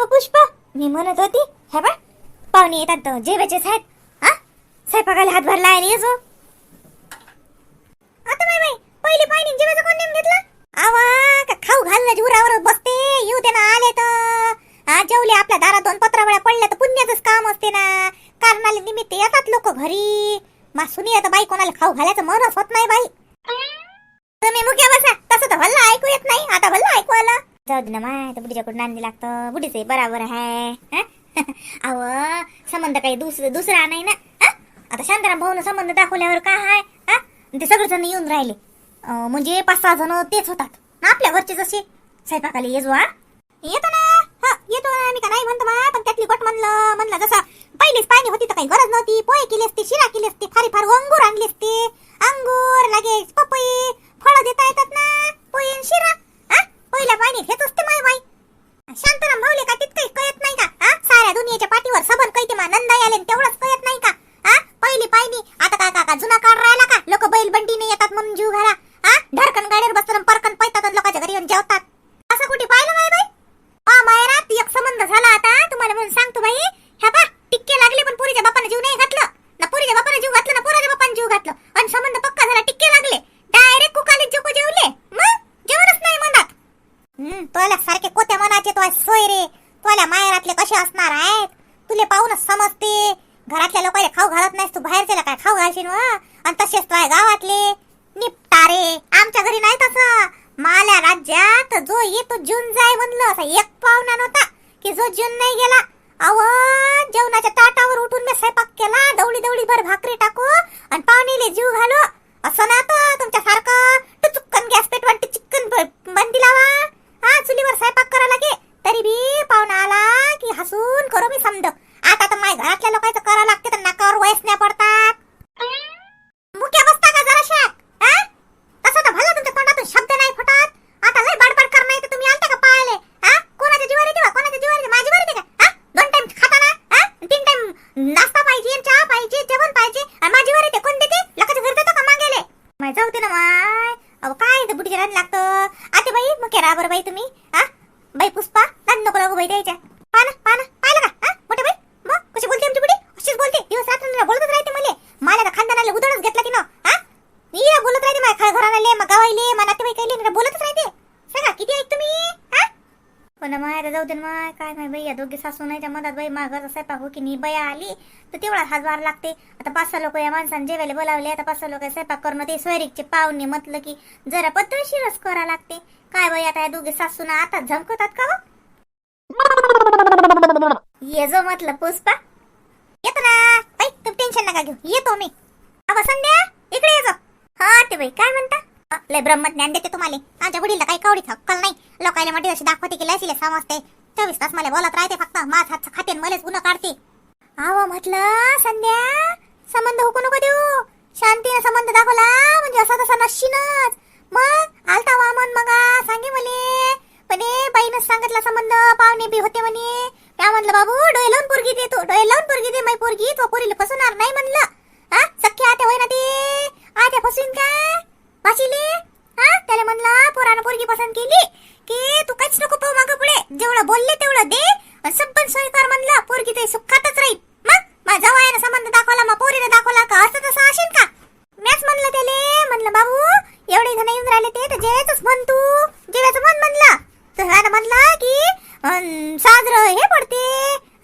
अव पुष्पा मी म्हणत होती हे बा पाहुणे येतात तर जेवायचेच आहेत हा? स्वयंपाकाला हातभार लायला ये जो. आता माय बाई पहिले पाणी जेवायचं कोण नेम घेतलं? आवा का खाऊ घालला जुरावर बसते येऊ दे ना आले तर. हा जेवले आपल्या दारात दोन पत्रावळ्या पडल्या तर पुण्याचंच काम असते ना. कारणाला निमित्त येतात लोक घरी. मा सुनी आता बाई कोणाला खाऊ घालायचं मनच होत नाही बाई. तुम्ही मुख्या बसा तसं तर भल्ला ऐकू येत नाही आता भल्ला ऐकू आलं. जाऊ दे ना माय तर बुढीच्याकडून नांदी लागतं? बुडीचे बराबर आहे. अव संबंध काही दुसरा दुसरा नाही ना? आता शांताराम भाऊन संबंध दाखवल्यावर काय आहे ते सगळे जण येऊन राहिले. म्हणजे पाच सहा जण तेच होतात. ना आपल्या घरचे जसे? स्वयंपाकाला येजो हा येतो ना? हा येतो ना. मी का नाही म्हणतो मा पण त्यातली गोट म्हणलं म्हणलं जसं पहिलीच पाणी होती तर काही गरज नव्हती. पोहे केली असते शिरा केली असते फारी फार अंगूर आणली असते. अंगूर लागे पपई फळं देता येतात ना? पोहे शिरा. पहिल्या पाणी घेत असते माय बाई. शांताराम भाऊले का तितकं कळत नाही का? हा साऱ्या दुनियेच्या पाठीवर सबन कैते मा नंदा आले तेवढंच कळत नाही का? हा पहिली पायनी आता काय काका जुना काळ राहिला का? लोक बैल बंडीने येतात म्हणून जीव घाला. हा ढरकन गाडीवर बसतात परकन पैतात लोकांच्या घरी येऊन जेवतात असं कुठे पाहिलं माय बाई आ मायरा एक संबंध झाला आता तुम्हाला म्हणून सांगतो बाई ह्या पा टिक्के लागले पण पुरीच्या बापाने जीव नाही घातलं ना पुरीच्या बापाने जीव घातलं ना पुराच्या बापाने जीव घातलं आणि संबंध पक्का झाला टिक्के लागले डायरेक्ट कुकाली जेवू जेवले मग जेवणच नाही म्हणत हम्म तुला सारखे कोत्या मनाचे तो सोय रे तुला माहेरातले कसे असणार आहेत तुले पाहूनच समजते घरातल्या लोकांना खाऊ घालत नाहीस तू बाहेरच्याला काय खाऊ घालशील व आणि तसेच तुझ्या गावातले निपटारे आमच्या घरी नाही तसं माल्या राज्यात तो जून जाय म्हणलं. असा एक पाहुणा नव्हता की जो जून नाही गेला. अव जेवणाच्या ताटावर उठून मी स्वयंपाक केला. दवडी दवडी भर भाकरी टाकू आणि पाहुणीले जीव घालू. असं ना तर तुमच्या सारखं टुचुक्कन गॅस पेटवून चिक्कन बंदी लावा. हा चुलीवर स्वयंपाक करा लागे. तरी बी पाहुणा आला की हसून करू मी समज. आता तर माझ्या घरातल्या लोकांचं करावं लागते तर नाकावर नाही पडतात मुख्य बसता का जरा शाक हा तसं तर भलं तुमच्या तोंडातून शब्द नाही फुटत आता लय बडबड कर नाही तर तुम्ही आलता का पाहायले हा कोणाच्या जीवारी देवा कोणाच्या जीवारी देवा? माझी वारी का हा दोन टाइम खाता ना हा तीन टाइम नाश्ता पाहिजे चहा पाहिजे जेवण पाहिजे आणि माझी वारी ते कोण देते लोकांच्या घरी देतो का मागेले माय जाऊ दे ना माय अहो काय ते बुडीच्या रान लागतं आते बाई मग केरा बरं बाई तुम्ही हा बाई पुष्पा नाद नको लागू बाई द्यायच्या पाना पाना पाहिलं का हा मोठे बाई मग कशी बोलते आमची बुडी अशीच बोलते दिवस रात्र बोलतच राहते मले मला तर खानदानाला उदळच घेतला की न हा मी बोलत राहते माझ्या घराला मग गावायले मग नातेवाईकायले बोलतच राहते सांगा किती ऐक तुम्ही हा पण माय आता जाऊ दे ना माय काय माय बाई या दोघे सासू नाही त्या बाई माझा स्वयंपाक पाहू की नी बया आली तर तेवढा हातभार लागते. आता पाच सहा लोक या माणसाने जेवायला बोलावले आता पाच सहा लोक स्वयंपाक करणं ते सोयरीकचे पाहुणे म्हटलं की जरा पत्रशीरच करा लागते. काय बाई आता या दोघे सासू ना आता झमकतात का हो? ये जो म्हटलं पुष्पा. येतो ना. बाई तू टेन्शन नका घेऊ. येतो मी. अगं संध्या इकडे येतो हा ते बाई काय म्हणता? लय ब्रह्मज्ञान देते तुम्हाला. आमच्या वडील काही कावडी थक्कल नाही. लोकायला मोठी अशी दाखवते की लसीला समजते. अठ्ठावीस तास मला बोलत राहते फक्त. माझ खाते मलेच गुन्हा काढते. आव म्हटलं संध्या संबंध हुकू नको देऊ. शांतीने संबंध दाखवला म्हणजे असा तसा नशीनच. मग आलता वामन मगा सांगे मले पण ए सांगितला संबंध पाहुणे बी होते म्हणे. त्या म्हणलं बाबू डोळे लावून पोरगी दे तू डोळे लावून पोरगी दे माई पोरगी. तो पोरीला फसवणार नाही म्हणलं. हा सख्या आते होय ना ते. आत्या फसवीन का? वाशिले हा त्याला म्हणलं पोरानं पोरगी पसंत केली. की तू काहीच नको पाहू मग. जेवढं बोलले तेवढं दे. सबन सोय म्हणला म्हणलं पोरगी ते सुखातच राहील. मग? माझा जवळ संबंध दाखवला मग पोरीने दाखवला का? असं तसं असेल का? मॅच म्हणलं त्याले म्हणलं बाबू एवढे जण येऊन राहिले ते तर जेवायचंच म्हण तू. जेवायचं म्हण म्हणला. तर म्हणला म्हणलं की साजर साजरं हे पडते.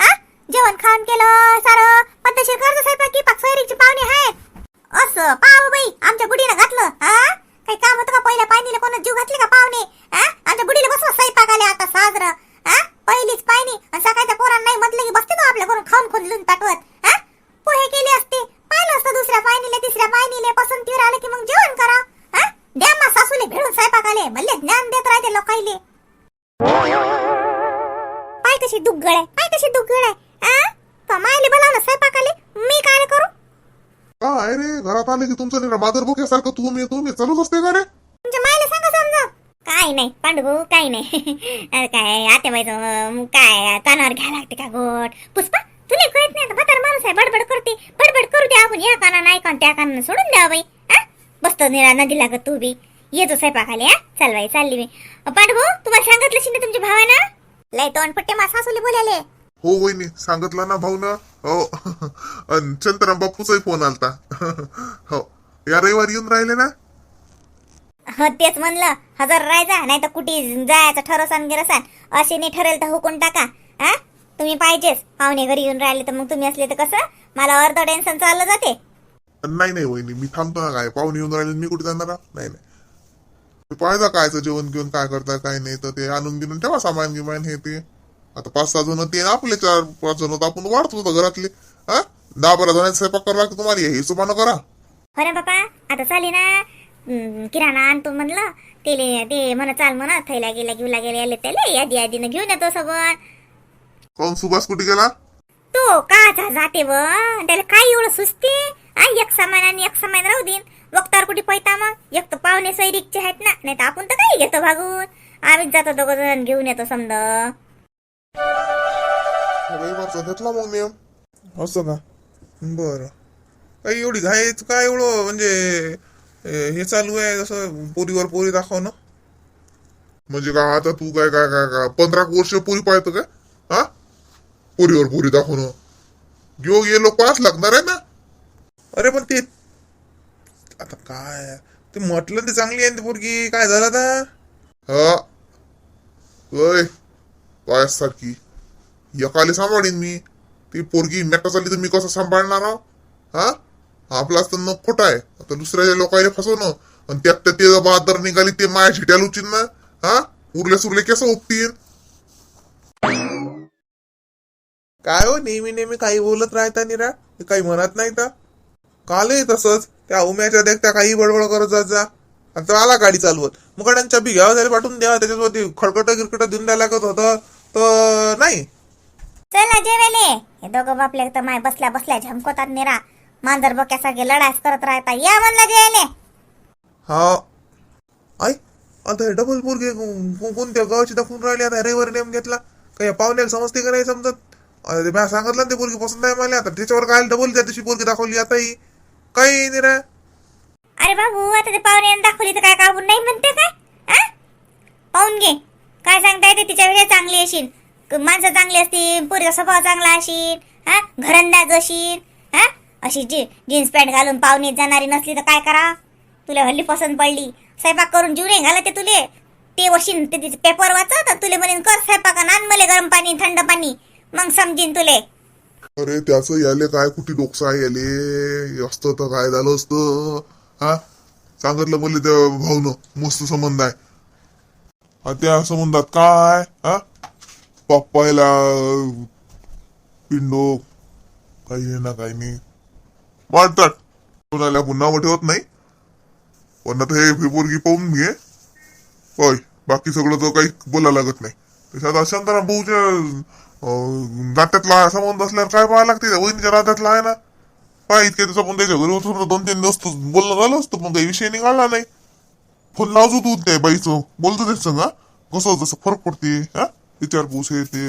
हा जेवण खाण केलं सारं. पद्धतशीर कर्ज स्वयंपाक की पाक सोयरीची पाहुणे आहेत असं पाव बाई आमच्या गुडीनं घातलं. हा काही काम होतं का? पहिल्या पायनीला कोणा जीव घातले का पाहुणे? आमच्या गुडीला बसवा स्वयंपाक आले आता साजरं. आले की तुमचं नाही बाजार बोक्यासारखं तुम्ही तुम्ही चालूच असते का रे? तुमच्या मायला सांगा समजा. काय नाही पांडू काय नाही. अरे काय आता बाईचं काय कानावर घ्यायला लागते का गोट पुष्पा तुला कळत नाही आता म्हातारा माणूस आहे बडबड करते. बडबड करू दे आपण या काना नाही कान त्या कानानं सोडून द्या बाई हा? बसतो निरा नदी लागत तू बी. ये जो स्वयंपाकाले हा? चाल बाई चालली मी. पांडू तुम्हाला सांगितलं शिंदे तुमच्या भावानं? लय तोंड पट्टे मा सासूले बोलायले. हो वहिनी सांगितलं ना भाऊ ना हो. अन बापूचाही फोन आलता. हो. या रविवारी येऊन राहिले ना? ह तेच म्हणलं. हजर राहायचा नाही तर कुठे जायचं ठरवसान गिरसान असे नाही ठरेल तर हुकून टाका. हा? तुम्ही पाहिजेच. पाहुणे घरी येऊन राहिले तर मग तुम्ही असले तर कसं? मला अर्ध टेन्शन चाललं जाते. नाही नाही वहिनी मी थांबतो ना काय? पाहुणे येऊन राहिले मी कुठे जाणार? नाही नाही. ते पाहिजे कायचं जेवण घेऊन काय करता काय नाही तर ते आणून घेऊन ठेवा सामान गिमान हे ते. आता पाच सहा जण ते आपले चार पाच जण आपण वाढतो होतो घरातले. हा? दहा बारा जणांचा स्वयंपाक करावा लागतो तुम्हाला हे हिशोबानं करा. हो ना बापा आता चाली ना. हम्म, किराणा आणतो म्हणलं. ते ते म्हणा चाल म्हणा थैला गेला घेऊला गेला याले त्याला. यादी यादीनं घेऊन येतो सगळं. कोण सुभाष कुठे गेला? तो का जाते व? त्याला काय एवढं सुचते? आ एक सामान आणि एक सामान राहू देईन. वक्तावर कुठे पैता मग? एक तर पाहुणे सैरिकचे आहेत ना. नाही तर आपण तर काही घेतो भागून. आम्हीच जातो दोघं जण घेऊन येतो समजा. रविवारचा घेतला मग नियम. असं का? बरं. काही एवढी घाईच काय एवढं? म्हणजे हे चालू आहे जसं पोरीवर पोरी दाखवणं? म्हणजे का आता तू काय काय काय काय? पंधरा वर्ष पोरी पाहतो का? हा? पोरीवर पोरी दाखवणं. घेऊ ये लोक पाच लागणार आहे ना? अरे पण ते आता काय? ते म्हटलं ते चांगली आहे ना ती पोरगी. काय झालं आता? हा? होय पायासारखी एकाले सांभाळीन मी. ती पोरगी मेटा चालली तर मी कसं सांभाळणार हा? आपला असताना न खोटा आहे. आता दुसऱ्या लोकांना फसवणं. आणि त्यात त्या ते बहादर निघाली ते माया झिट्या लुचीन ना. हा? उरले सुरले कसं उपटीन. काय हो नेहमी नेहमी काही बोलत राहता निरा काही म्हणत नाही तर? कालही तसंच. त्या उम्याच्या देखता काही बडबड करत जात जा. आता आला गाडी चालवत. मुकाड्यांच्या बी घ्यावं त्याला पाठवून द्यावा त्याच्यासोबत खडकट गिरकट देऊन द्यायला लागत होतं. तर नाही. चला जेवेले हे दोघं बापले तर माय बसल्या बसल्या झमकोतात निरा. मांजर बक्यासारखे लढास करत राहता. या म्हणलं जेवेले हा. आई आता हे डबल पोरगे को- कोणत्या गावाची दाखवून राहिले? आता रविवारी नेम घेतला. काही पाहुण्याला समजते का नाही समजत? आता ते म्या सांगितलं ना ते पोरगी पसंत आहे मला. आता त्याच्यावर काय डबल त्या दिवशी पोरगी दाखवली आता ही. काही नाही रे. अरे बाबू आता ते पाहुणे दाखवली तर काय काबून नाही म्हणते काय? काय सांगता येते तिच्या वेळेस चांगली येशील. माणसं चांगली असतील पोरीचा स्वभाव चांगला असेल हा? घरंदाज असेल हा? अशी जी जीन्स पॅन्ट घालून पाहुणे जाणारी नसली तर काय करा? तुला हल्ली पसंत पडली. स्वयंपाक करून जीव नाही घालत ते तुले. ते वशीन ते तिचे पेपर वाचत तर तुले म्हणेन कर स्वयंपाक आणि आण मले गरम पाणी थंड पाणी. मग समजीन तुले. अरे त्याचं याले काय कुठे डोकसा याले? असतं तर काय झालं असतं? हा? सांगितलं मला त्या भाऊन मस्त संबंध आहे. त्या संबंधात काय हा? पप्पायला पिंडो काही ना काही नाही. वाटतात कोणाला पुन्हा ठेवत नाही. पण आता हे पोरगी पाहून घे. होय बाकी सगळं तर काही बोलायला लागत नाही. त्याच्यात शांताराम भाऊच्या अं, नात्यातला संबंध असल्यावर काय पाहायला लागते? त्या वहिनीच्या नात्यातला आहे ना. पाय इतके त्याचा पण त्याच्या घरी होतो दोन तीन दिवस बोलणं झालं असतं पण काही विषय निघाला नाही. फोन लावतो तू त्या बाईचं. बोलतो त्याच संग हा? कसं जसं फरक पडते हा? विचारपूस हे ते.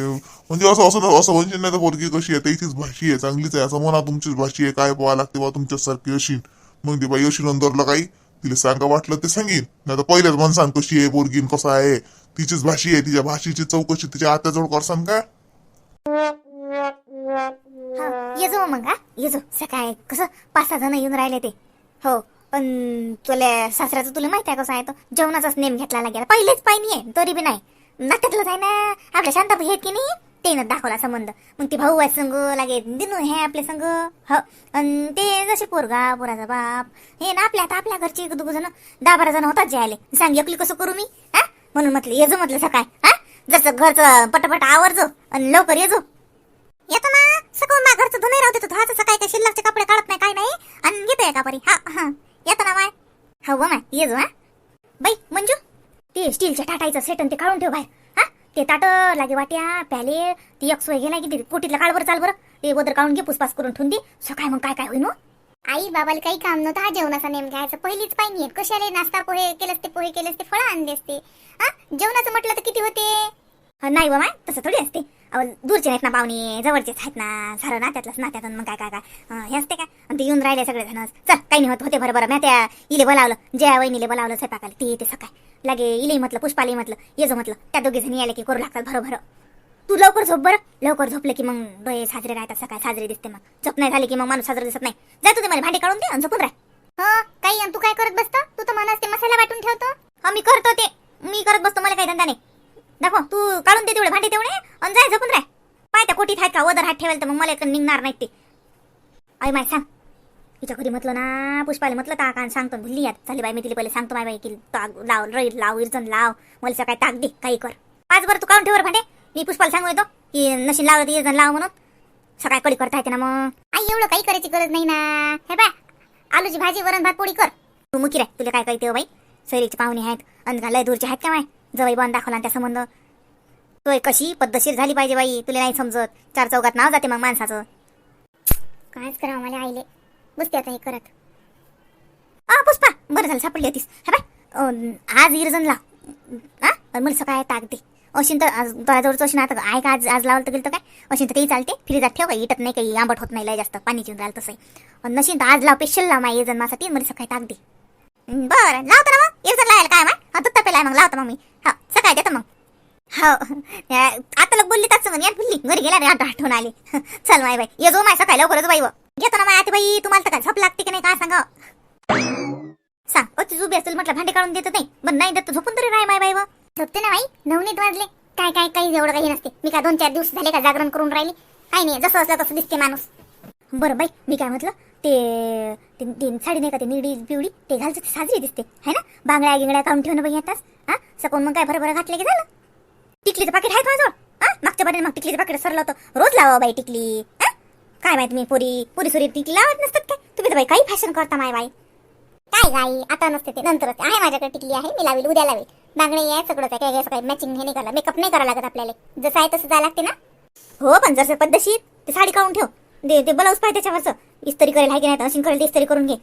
म्हणजे असं असं असं म्हणजे नाही तर पोरगी कशी आहे त्याचीच भाषी आहे चांगलीच आहे. असं म्हणा तुमचीच भाषी आहे काय पाहावं लागते बा तुमच्यासारखी अशी मग ती बाई अशी नंतरला काही तिला सांगा वाटलं ते सांगेन. नाही तर पहिल्याच म्हणसान कशी आहे पोरगीन कसं आहे तिचीच भाषी आहे तिच्या भाषेची चौकशी तिच्या आत्याजवळ करसान का? ये जो मग हा. ये जो सकाळी. कसं पाच सहा जण येऊन राहिले ते. हो. पण तुला सासऱ्याचं तुला माहिती आहे कसं आहे तो जेवणाचाच नेम घेतला लागेल. पहिलेच पाहिजे आहे तरी बी नाही. नात्यातलंच आहे ना. आपल्या शांताबाई हे की नाही तेनं दाखवला संबंध. मग ते भाऊ आहे संग लागे दिनू हे आपले संग. हो. अन ते जसे पोरगा पोराचा बाप. हे ना आपल्या आता आपल्या घरचे एक दोघ जण दहा बारा जण होतात जे आले. सांग एकली कसं करू मी? हा? म्हणून म्हटलं येजो म्हटलं सकाळ. हा? जसं घरचं पटापट आवरजो आणि लवकर येजो येतो ना. सगळं मा घरचं धुणे राहते तो हाच सकाळी काय शिल्लकचे कपडे काढत नाही काही नाही. आणि घेतोय का परी? हा हा. येतो ना माय हो माय ये जो हा. बाई मंजू. ते स्टीलच्या टाटायचं सेटन ते काढून ठेव बाहेर हा. ते ताट लागे वाट्या प्याले ती एक सोय गेला की ते कोटीतला काढ बरं चाल बरं. ते गोदर काढून घे पुसपास करून ठेवून दे. सकाळी मग काय काय होईन हो? आई बाबाला काही काम नव्हतं हा जेवणाचा नेम घ्यायचा. पहिलीच पाहिजे कशाले नाश्ता पोहे केलेस ते पोहे केलेस ते फळं आणले असते हा? जेवणाचं म्हटलं तर किती होते? हा, नाही बा माय तसं थोडी असते. अहो दूरचे नाहीत ना पाहुणे जवळचेच आहेत ना. झालं ना त्यातलंच ना त्यातून मग काय काय काय? हे असते काय आणि ते येऊन राहिले सगळे जण. चल काही नाही होत होते बरं बरं. मी त्या इले बोलावलं जया वहिनीले बोलावलं स्वयंपाकाला ते येते सकाळी. लागे इले म्हटलं पुष्पाले म्हटलं ये जो म्हटलं त्या दोघे जणी आले की करू लागतात बरं बरं तू लवकर झोप बरं. लवकर झोपले की मग डोळे साजरे राहतात सकाळ साजरे दिसते मग. झोप नाही झाली की मग माणूस साजरे दिसत नाही. जा तू ते मला भांडे काढून दे आणि झोपून राह. हो काही आणि तू काय करत बसतो? तू तर ते मसाला वाटून ठेवतो? हा मी करतो ते. मी करत बसतो मला काही धंदा नाही. दाखव तू काढून दे तेवढे भांडे तेवढे आणि जाय झपून राय पाय त्या कोटीत आहेत का? वदर हात ठेवायला तर मग मला इकडं निघणार नाहीत ते. आई माय सांग. तिच्या घरी म्हटलं ना पुष्पाला म्हटलं ताक आणि सांगतो भुलली यात. झाली बाई मी तिला पहिले सांगतो माय बाई की ताग लाव रईट लाव इरजन लाव. मला सकाळी ताक दे काही कर. पाच बरं तू काढून ठेवर भांडे. मी पुष्पाला सांगू येतो की नशीन लावलं इरजन लाव म्हणून. सकाळी कडी करता येते ना मग. आई एवढं काही करायची गरज नाही ना. हे बाय आलूची भाजी वरण भात पोळी कर. तू मुकी रे तुला काय कळते हो बाई? सैरीचे पाहुणे आहेत. आणि लय दूरचे आहेत का माय? जवळ बॉन दाखवला आणि त्या संबंध तोय कशी पद्धतशीर झाली पाहिजे बाई तुला नाही समजत. चार चौकात नाव जाते मग माणसाचं. कायच करावं मला आईले. बसते आता हे करत. आ पुष्पा बरं झालं सापडली होतीस. हा बाय. आज इरजण लाव हा आणि मला सकाळी ताक दे. अशीन तर आज जवळचं अशी आता आहे का आज आज लावलं तर गेलं तर काय? अशीन तर तेही चालते. फ्रीजात ठेव काही इटत नाही काही आंबट होत नाही लय जास्त. पाणी चिरून राहिलं आणि नशीन तर आज लाव पेशल लाव माझ्या इरजण माझ्यासाठी मला सकाळी ताक दे. बरं लावतो ना मग. इरजण लावायला काय मग हा तापेला मग लावतो मग मी. हा सकाळी देतो मग. हो आता लोक बोलली त्याच या बोलली घरी गेला रे आता आठवण आली. चल माय बाई ये जो माय सकाळी लवकरच बाई. घेतो ना माय आता बाई तुम्हाला तर काय झोप लागते की नाही काय सांगा? सांग अति उभी असेल म्हटलं भांडे काढून देत नाही बरं नाही देत झोपून तरी राय माय बाई. झोपते ना बाई नवनीत वाजले. काय काय काही एवढं काही नसते. मी काय दोन चार दिवस झाले का जागरण करून राहिली? काही नाही जसं असलं तसं दिसते माणूस. बरं बाई मी काय म्हटलं ते साडी नाही का ते निडी पिवडी ते घालचं साजरी दिसते है ना? बांगड्या गिंगड्या काढून ठेवणं बाई हा सकून मग काय बरं बरं घातलं की झालं? टिकलीचं पाकिट आहे का माझं मागच्या बरे मग टिकलीचं पाकिट सरलं होतं. रोज लावा बाई टिकली. काय माहिती मी पुरी? पुरी सुरी टिकली लावत नसतात काय? तुम्ही तर बाई काही फॅशन करता माय बाई. काय गाई आता नसते ते. नंतरच आहे माझ्याकडे टिकली आहे. मी लावेल उद्या लावेल. बांगडे आहे सगळंच काय काय सकाळी मॅचिंग हे नाही करायला. मेकअप नाही करावं लागत आपल्याला. जसं आहे तसं जायला लागते ना? हो पण जसं पद्धतशीर ते साडी काढून ठेव. दे ते ब्लाऊज पाहिजे त्याच्यावरचं. इस्त्री करेल आहे की नाही अशी करेल इस्तरी इस्त्री करून घे.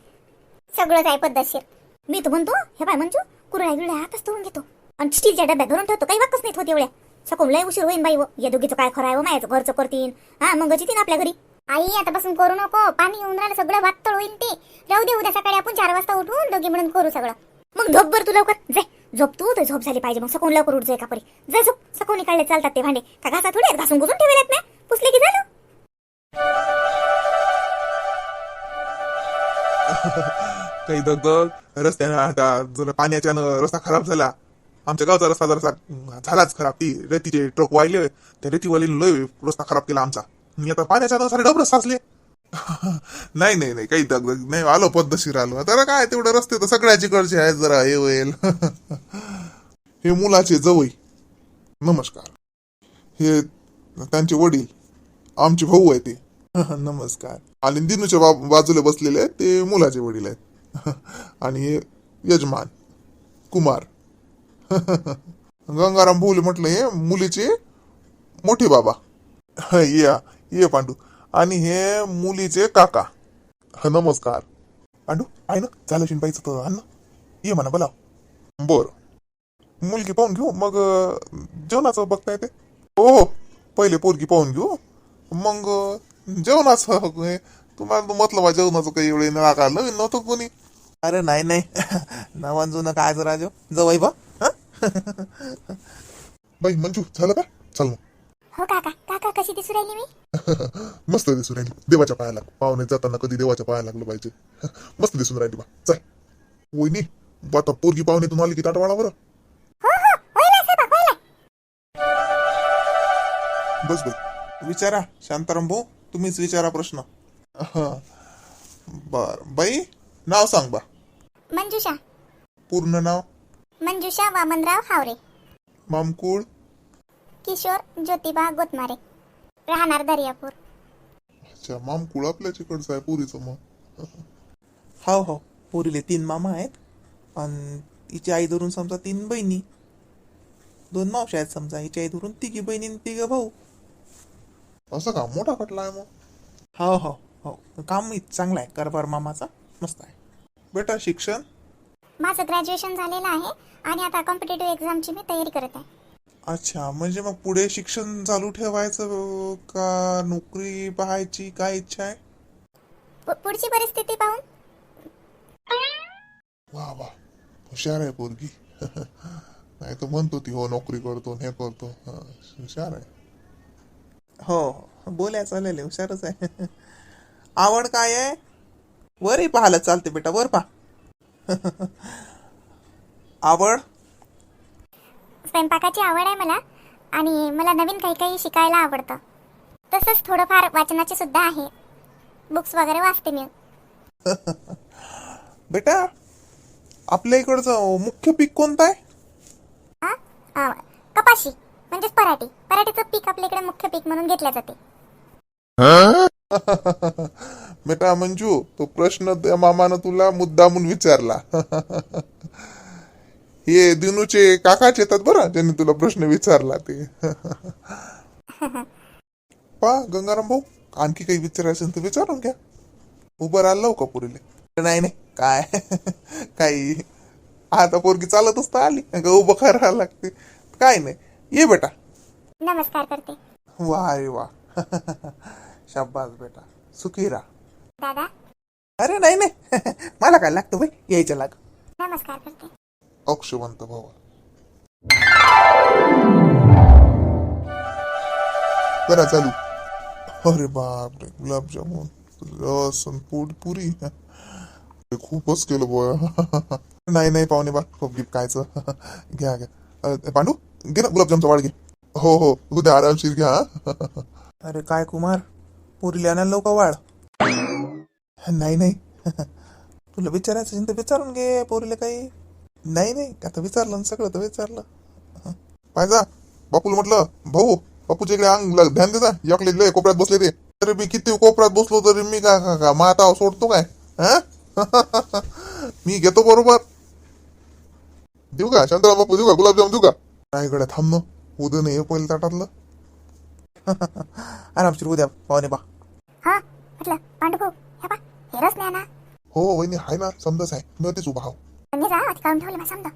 सगळंच आहे पद्धतशीर. मी तर म्हणतो हे बाय म्हणजे कुरळ्या गिरळ्या हातच तोडून घेतो. आणि स्टीलच्या डब्यात धरून ठेवतो काही वाकच नाही होत एवढ्या. सकून लय उशीर होईन बाई व. या दोघीचं काय खरं आहे मायाचं घरचं करतीन. हा मग येतीन आपल्या घरी. आई आतापासून करू नको. पाणी येऊन राहिलं सगळं वातळ होईल ते. राहू दे उद्या सकाळी आपण चार वाजता उठून दोघी मिळून करू सगळं. मग झोप बर तू लवकर. जाय झोप तू तर झोप झाली पाहिजे मग. सकून लवकर उठ जाय का परी जाय झोप. सकून काढले चालतात ते भांडे. का घासा थोडे घासून घुसून ठेवलेत ना? पुसले की झालं? काही दगदग रस्त्यानं आता जर पाण्याच्यानं रस्ता खराब झाला. आमच्या गावचा रस्ता जरासा झालाच खराब. ती रेतीचे ट्रक वाहिले त्या रेतीवालीनं लय रस्ता खराब केला आमचा. मी आता पाण्याच्या सारे डबरच साचले. नाही नाही नाही काही दगदग नाही आलो पद्धतशीर आलो. तर काय तेवढं रस्ते तर सगळ्याची कडचे आहेत जरा हे होईल. हे मुलाचे जवळ नमस्कार. हे त्यांचे वडील. आमचे भाऊ आहे ते. नमस्कार. आणि दिनूच्या बा- बाजूला बसलेले आहेत ते मुलाचे वडील आहेत. आणि हे यजमान. कुमार. गंगाराम भोवले म्हटलं हे मुलीचे मोठे बाबा. या ये पांडू. आणि हे मुलीचे काका. ह, नमस्कार. पांडू आहे ना? झालं शिंपाईचं तर आण ना. ये म्हणा बोला बर. मुलगी पाहून घेऊ मग जेवणाचं बघता येते हो हो. पहिले पोरगी पाहून घेऊ. मग जेवणाचं हे, तुम्हाला तर म्हटलं बा जेवणाचं काही एवढे नाका नवीन नव्हतं कोणी. अरे नाही नाही. नावान जुनं काय जरा जो जवळ बा. बाई मंजू झालं का? चल मग. हो काका काका कशी दिसू राहिली मी? मस्त दिसून राहिली. देवाच्या पायाला पाहुणे जाताना कधी देवाच्या पाया लागलं पाहिजे. मस्त दिसून राहिली बा. चल. वहिनी बा आता पोरगी पाहुणे आली की ताटवाडा बरं. हो हो. होईल होईल बस बाई. विचारा शांताराम भाऊ तुम्हीच विचारा प्रश्न. हा बर. बाई नाव सांग बा. मंजुषा. पूर्ण नाव? मंजुषा वामनराव हावरे. मामकुळ? किशोर ज्योतिबा गोतमारे. राहणार दर्यापूर. अच्छा मामकुळ आपल्याच इकडचं आहे पुरीचं मग. हो हो. पोरीले तीन मामा आहेत. आणि तिची आई धरून समजा तीन बहिणी. दोन मावशा आहेत समजा. हिची आई धरून तिघी बहिणी आणि तिघ भाऊ. असं का? मोठा खटला आहे मग? हो हो हो. काम चांगलं आहे. कारभार मामाचा. मस्त आहे. बेटा शिक्षण? माझं ग्रॅज्युएशन झालेलं आहे आणि आता कॉम्पिटेटिव्ह एक्झामची मी तयारी करत आहे. अच्छा म्हणजे मग पुढे शिक्षण चालू ठेवायचं अं, का नोकरी पाहायची काय इच्छा आहे? पु- पुढची परिस्थिती पाहून. वा वा. हुशार आहे पोरगी. नाही तर म्हणतो ती हो नोकरी करतो हे करतो. हा, हुशार आहे. हो हो बोलाय चालेल हुशारच आहे. आवड काय आहे? वरही पाहायला चालते बेटा वर पहा. आवड? स्वयंपाकाची आवड आहे मला आणि मला नवीन काही काही शिकायला आवडतं. तसंच थोडंफार वाचनाची सुद्धा आहे. बुक्स वगैरे वाचते मी. बेटा आपल्या इकडचं मुख्य पीक कोणतं आहे? हा अं, कपाशी म्हणजेच पराठी. पराठीचं पीक आपल्या इकडे मुख्य पीक म्हणून घेतलं जाते. बेटा मंजू तो प्रश्न त्या मामानं तुला मुद्दामून विचारला. हे दिनूचे काकाच येतात बरं ज्यांनी तुला प्रश्न विचारला ते. पा गंगाराम भाऊ आणखी काही विचारायचं असेल तर विचारून घ्या. उभं राहिलो का पुरीले? नाही नाही काय? काही. आता पोरगी चालतच तर आली का उभं करायला लागते? काय नाही. ये बेटा. नमस्कार करते. वा रे वा शाबास बेटा. सुखी राहा. दादा? अरे नाही नाही. मला काय लागतं भाई यायचं लाग. नमस्कार करते. अक्षवंत भावा करा चालू. अरे बाप रे गुलाबजामुन रस अन पुड पुरी. हे खूपच केलं बोया नाही नाही पाहुणे बा खूप गिफ्ट कायचं घ्या घ्या. अ, पांडू घे ना गुलाबजामचा वाढ घे. हो हो उद्या आरामशीर घ्या. हा. अरे काय कुमार? पोरीला आणायला लवकर वाढ? नाही नाही. तुला विचारायचं असेल तर विचारून घे पोरीला काही. नाही नाही. आता विचारलं ना सगळं तर विचारलं. पाहिजा बापूला म्हटलं भाऊ बापूच्या इकडे अंग ध्यान देता याकडे लय कोपऱ्यात बसले ते. तरी मी किती कोपऱ्यात बसलो तरी मी का का- का माता सोडतो काय? हा? मी घेतो बरोबर. देऊ का? शांतराम बापू देऊ का? गुलाबजाम देऊ का? नाही गड्या थांब ना. उद्या नाही हे ताटातलं. आरामशीर उद्या पाहुणे पा हा म्हटलं पांडू भाऊ हे पा हे ना हो वहिनी आहे ना समजच आहे. मी तेच उभा आहो ने जा आधी काढून ठेवले समजा.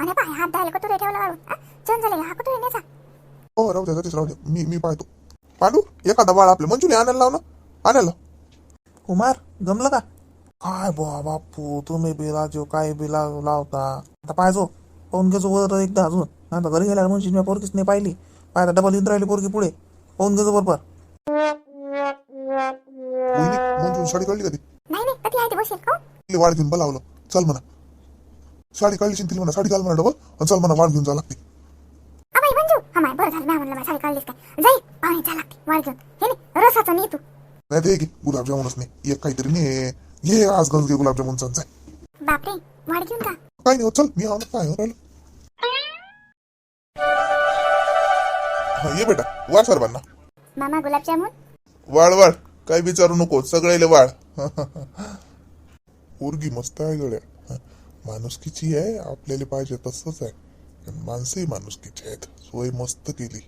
आणि पा हात धुवायला कटोरे ठेवला वाळून? हा, झाले हा कटोरे ने जा. हो राहू द्या तेच राहू द्या मी मी पाहतो. पांडू एखादा बाळ आपल्या मंजुली आणायला लाव ना. आणायला कुमार जमलं का? काय बुवा बापू तुम्ही बिला जो काय बिला लावता. आता पाहिजो पाहून घेजो वर एकदा अजून. आता घरी गेल्यावर म्हणशील मी पोरगीच नाही पाहिली. पाहिजे डबल येऊन राहिली पोरगी पुढे. पाहून घेजो बरोबर वहिनी मंजून साडी काढली कधी नाही नाही कधी आहे ते बसेल तिला वाढ घेऊन बोलावलं. चल म्हणा. साडी काढली तिला म्हणा. साडी घाल म्हणा डबल. आणि चल म्हणा वाढ घेऊन जा लागते. हा बरं झालं मी म्हणलं साडी काढलीस काय? जाई पाहुणे जा लागते. वाढ घेऊन. हे नाही रसाचं नाही तू. नाही ते घे गुलाबजामुनच नाही. एक काहीतरी ने घे आज गंज घे गुलाबजामुनचा जाय. बापरे वाढ घेऊन का काय नाही होत, चल. मी काय हो राहिलं हा, ये बेटा. वाढ सर्वांना मामा गुलाबजामुन? वाढ वाढ. काय विचारू नको. सगळ्याले वाढ. पोरगी मस्त आहे गड्या. माणुसकीची आहे आपल्याला पाहिजे तसंच आहे. माणसंही माणुसकीची आहेत. सोय मस्त केली.